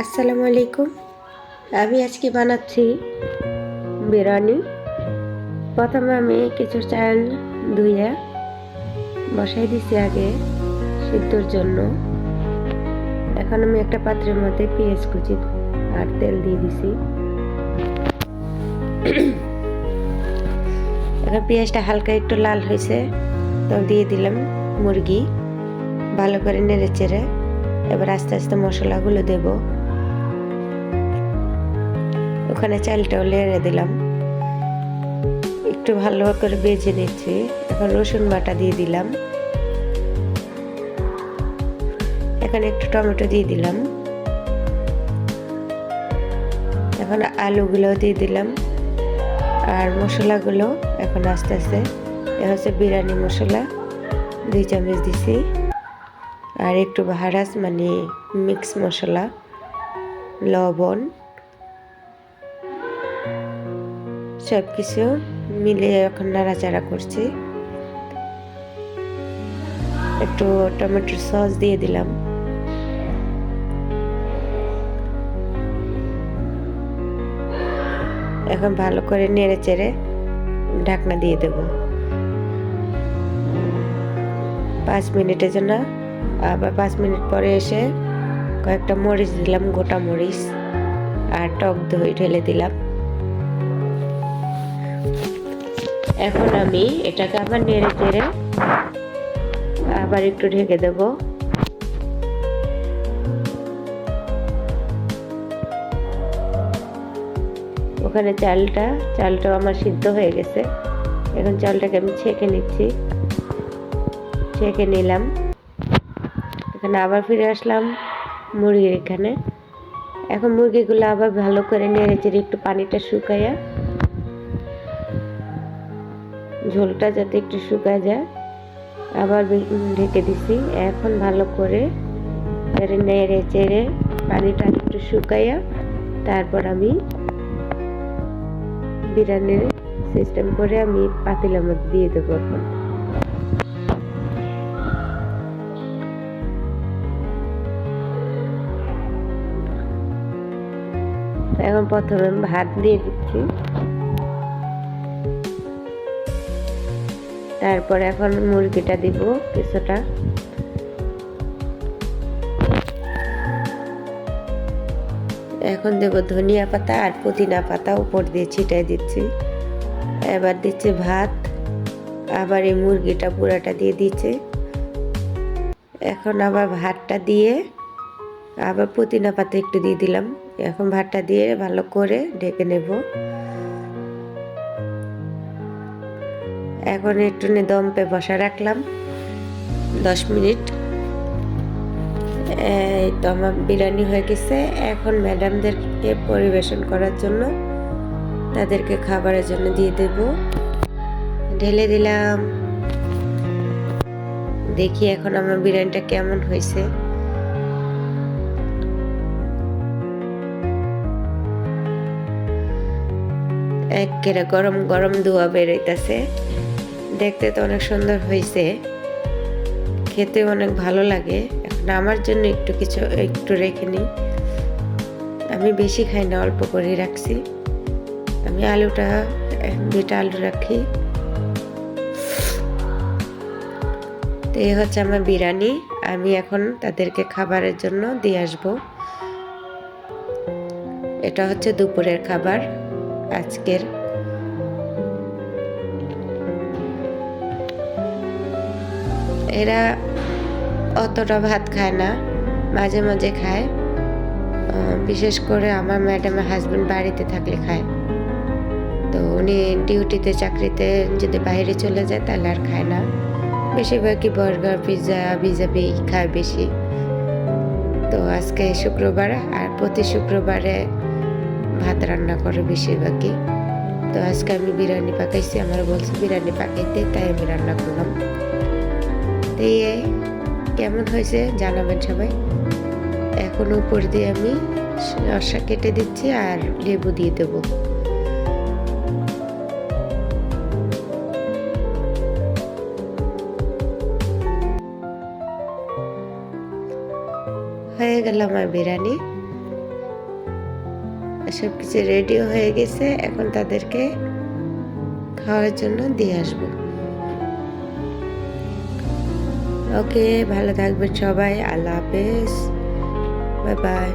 আসসালামু আলাইকুম। আমি আজকে বানাচ্ছি বিরিয়ানি। প্রথমে আমি কিছু চাল ধুইয়া বসাই দিছি আগে সিদ্ধর জন্য। এখন আমি একটা পাত্রের মধ্যে পেঁয়াজ কুচি আর তেল দিয়ে দিছি। এখন পেঁয়াজটা হালকা একটু লাল হয়েছে, তো দিয়ে দিলাম মুরগি। ভালো করে নেড়ে চেড়ে এবার আস্তে আস্তে মশলাগুলো দেব। ওখানে চালটাও লেড়ে দিলাম। একটু ভালো করে বেজে নিচ্ছি। এখন রসুন বাটা দিয়ে দিলাম। এখানে একটু টমেটো দিয়ে দিলাম। এখন আলুগুলো দিয়ে দিলাম। আর মশলাগুলো এখন আস্তে আস্তে, এ হচ্ছে বিরিয়ানি মশলা, দুই চামচ দিছি। আর একটু ভাড়াস মানে মিক্স মশলা, লবণ সব কিছু মিলিয়ে এখন নাড়াচাড়া করছি। একটু টমেটোর সস দিয়ে দিলাম। এখন ভালো করে নেড়ে চেড়ে ঢাকনা দিয়ে দেব। পাঁচ মিনিটের জন্য আবার পাঁচ মিনিট পরে এসে কয়েকটা মরিচ দিলাম, গোটা মরিচ, আর টক দই ঢেলে দিলাম। এখন আমি এটাকে আবার নেড়ে চেড়ে আবার একটু ঢেকে দেব। ওখানে চালটা, চালটাও আমার সিদ্ধ হয়ে গেছে। এখন চালটাকে আমি ছেঁকে নিচ্ছি। ছেঁকে নিলাম। এখানে আবার ফিরে আসলাম মুরগির এখানে। এখন মুরগিগুলো আবার ভালো করে নেড়ে চেড়ে একটু পানিটা শুকাইয়া ঝোলটা যাতে একটু শুকায় যায়। আবার ঢেকে দিছি। এখন ভালো করে নেড়ে চেড়ে পানিটা একটু শুকাইয়া তারপর আমি বিরিয়ানির সিস্টেম করে আমি পাতিলার মধ্যে দিয়ে দেবো এখন। এখন প্রথমে ভাত দিয়ে দিচ্ছি। তারপর এখন মুরগিটা দিব কিছুটা। এখন দেব ধনিয়া পাতা আর পুদিনা পাতা উপর দিয়ে ছিটাই দিচ্ছি। এবার দিচ্ছি ভাত। আবার এই মুরগিটা পুরাটা দিয়ে দিচ্ছে। এখন আবার ভাতটা দিয়ে আবার পুদিনা পাতা একটু দিয়ে দিলাম। এখন ভাতটা দিয়ে ভালো করে ঢেকে নেব। এখন একটু দমপে বসা রাখলাম। দশ মিনিট। এই তো আমার বিরিয়ানি হয়ে গেছে। এখন ম্যাডামদেরকে পরিবেশন করার জন্য তাদেরকে খাবারের জন্য দিয়ে দেব। ঢেলে দিলাম। দেখি এখন আমার বিরিয়ানিটা কেমন হয়েছে। একেবারে গরম গরম ধোয়া বেরোইতেছে দেখতে তো অনেক সুন্দর হয়েছে খেতে অনেক ভালো লাগে। এখন আমার জন্য একটু কিছু, একটু রেখে নিই। আমি বেশি খাই না, অল্প করে রাখছি। আমি আলুটা, দুইটা আলু রাখি। তো এই হচ্ছে আমার বিরিয়ানি। আমি এখন তাদেরকে খাবারের জন্য দিয়ে আসব। এটা হচ্ছে দুপুরের খাবার। আজকের এরা অতটা ভাত খায় না, মাঝে মাঝে খায়। বিশেষ করে আমার ম্যাডামের হাজব্যান্ড বাড়িতে থাকলে খায়। তো উনি ডিউটিতে, চাকরিতে যদি বাইরে চলে যায় তাহলে আর খায় না। বেশিরভাগই বার্গার, পিৎজা বিজাবি খায় বেশি। তো আজকে শুক্রবার আর প্রতি শুক্রবারে ভাত রান্না করে বেশিরভাগই। তো আজকে আমি বিরিয়ানি পাকাইছি আমার বলছে বিরিয়ানি পাকাইতে, তাই আমি রান্না করলাম। এই কেমন হয়েছে জানাবেন সবাই। এখন উপর দিয়ে আমি রসা কেটে দিচ্ছি আর লেবু দিয়ে দেবো। হয়ে গেল আমার বিরিয়ানি। সব কিছু রেডিও হয়ে গেছে, এখন তাদেরকে খাওয়ার জন্য দিয়ে আসব। ওকে ভালো থাকবেন সবাই আল্লাহ হাফেজ বাই বাই